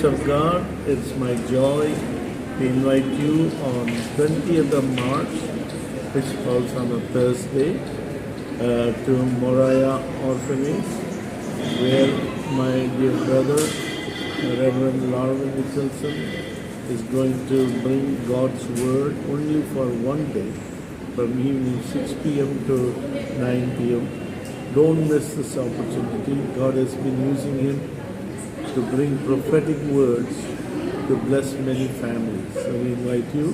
God, it's my joy to invite you on 20th of March, which falls on a Thursday, uh, to Moriah Orphanage, where my dear brother, Reverend Larvin Nicholson, is going to bring God's word only for one day, from evening 6 p.m. to 9 p.m. Don't miss this opportunity. God has been using him to bring prophetic words to bless many families. So we invite you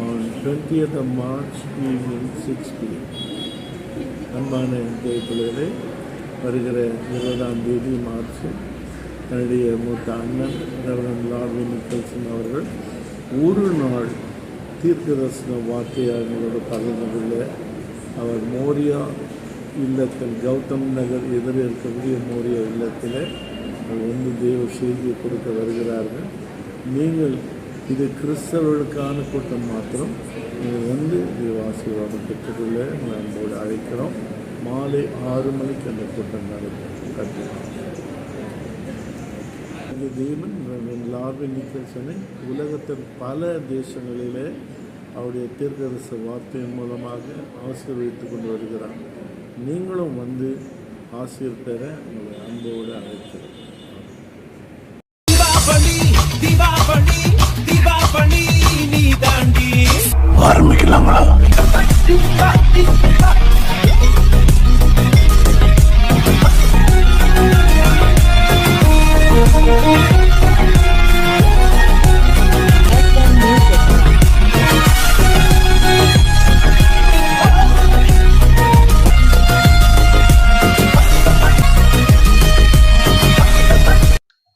on 20th of March evening 6 p.m. அன்பான தேவர்களே வருகிற இருபதாம் தேதி March தன்னுடைய மூத்த அண்ணன் reverend லார்வி Nicholson அவர்கள் ஒரு நாள் தீர்க்கதர்சன வார்த்தையாக எங்களோட கொள்ள அவர் மோரியா இல்லத்தில் கௌதம் நகர் எதிரே இருக்கக்கூடிய மோரியா இல்லத்தில் வந்து தேவ செய்தியை கொடுக்க வருகிறார்கள். நீங்கள் இது கிறிஸ்தவர்களுக்கான கூட்டம் மாத்திரம். நீங்கள் வந்து தேவ ஆசீர்வாதம் பெற்றுக்கொள்ள நான் உங்களோடு அழைக்கிறோம். மாலை ஆறு மணிக்கு அந்த கூட்டம் நடக்கும் கண்டிப்பாக இந்த தெய்வன் ரெவரண்ட் லார்வின் நிக்கல்சனை உலகத்தின் பல தேசங்களிலே அவருடைய தீர்க்கதரிச வார்த்தையின் மூலமாக ஆசீர்வதித்து கொண்டு வருகிறார். நீங்களும் வந்து ஆசிரியர் பெற உங்களை அன்போடு அழைக்கிறேன் தீபாவளி தீபாவளி தீபாவளி நீ தாண்டி. ஆரம்பிக்கலாங்களா